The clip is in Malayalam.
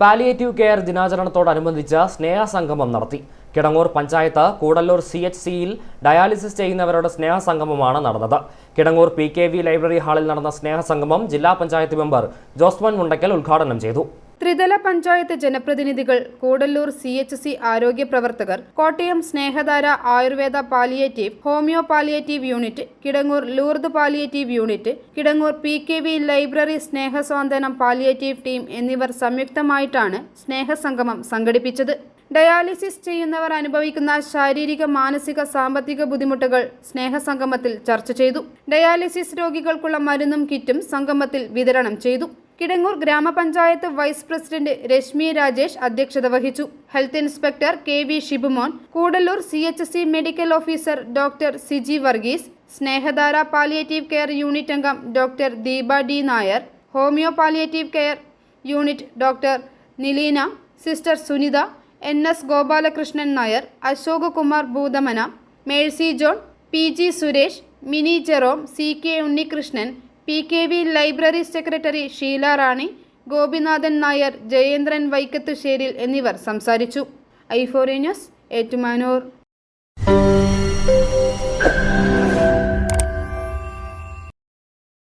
പാലിയേറ്റീവ് കെയർ ദിനാചരണത്തോടനുബന്ധിച്ച് സ്നേഹസംഗമം നടത്തി. കിടങ്ങൂർ പഞ്ചായത്ത് കൂടല്ലൂർ സി എച്ച് സിയിൽ ഡയാലിസിസ് ചെയ്യുന്നവരുടെ സ്നേഹസംഗമമാണ് നടന്നത്. Kidangoor P K V library ഹാളിൽ നടന്ന സ്നേഹസംഗമം ജില്ലാ പഞ്ചായത്ത് മെമ്പർ ജോസ്മൻ മുണ്ടയ്ക്കൽ ഉദ്ഘാടനം ചെയ്തു. ത്രിതല പഞ്ചായത്ത് ജനപ്രതിനിധികൾ കൂടല്ലൂർ സി എച്ച് സി ആരോഗ്യ പ്രവർത്തകർ Kottayam Snehadhara Ayurveda palliative homoeo palliative unit Kidangoor Lourdes palliative unit Kidangoor P K V library Snehaswanthanam palliative team എന്നിവർ സംയുക്തമായിട്ടാണ് സ്നേഹസംഗമം സംഘടിപ്പിച്ചത്. ഡയാലിസിസ് ചെയ്യുന്നവർ അനുഭവിക്കുന്ന ശാരീരിക മാനസിക സാമ്പത്തിക ബുദ്ധിമുട്ടുകൾ സ്നേഹസംഗമത്തിൽ ചർച്ച ചെയ്തു. ഡയാലിസിസ് രോഗികൾക്കുള്ള മരുന്നും കിറ്റും സംഗമത്തിൽ വിതരണം ചെയ്തു. കിടങ്ങൂർ ഗ്രാമപഞ്ചായത്ത് വൈസ് പ്രസിഡന്റ് രശ്മി രാജേഷ് അധ്യക്ഷത വഹിച്ചു. Health inspector K V Shibumon Koodalloor C H C medical officer doctor Siji Varghese Snehadhara palliative care unit അംഗം doctor Deepa D Nair homoeo palliative care unit doctor Nileena sister Sunitha N S Gopalakrishnan Nair Ashok Kumar Bhoothamana Mercy John P G Suresh Mini Jerome C K Unnikrishnan P K V library secretary Sheela Rani Gopinathan Nair Jayendran Vaikathusseril എന്നിവർ സംസാരിച്ചു. ഐഫോറി ന്യൂസ് ഏറ്റുമാനൂർ.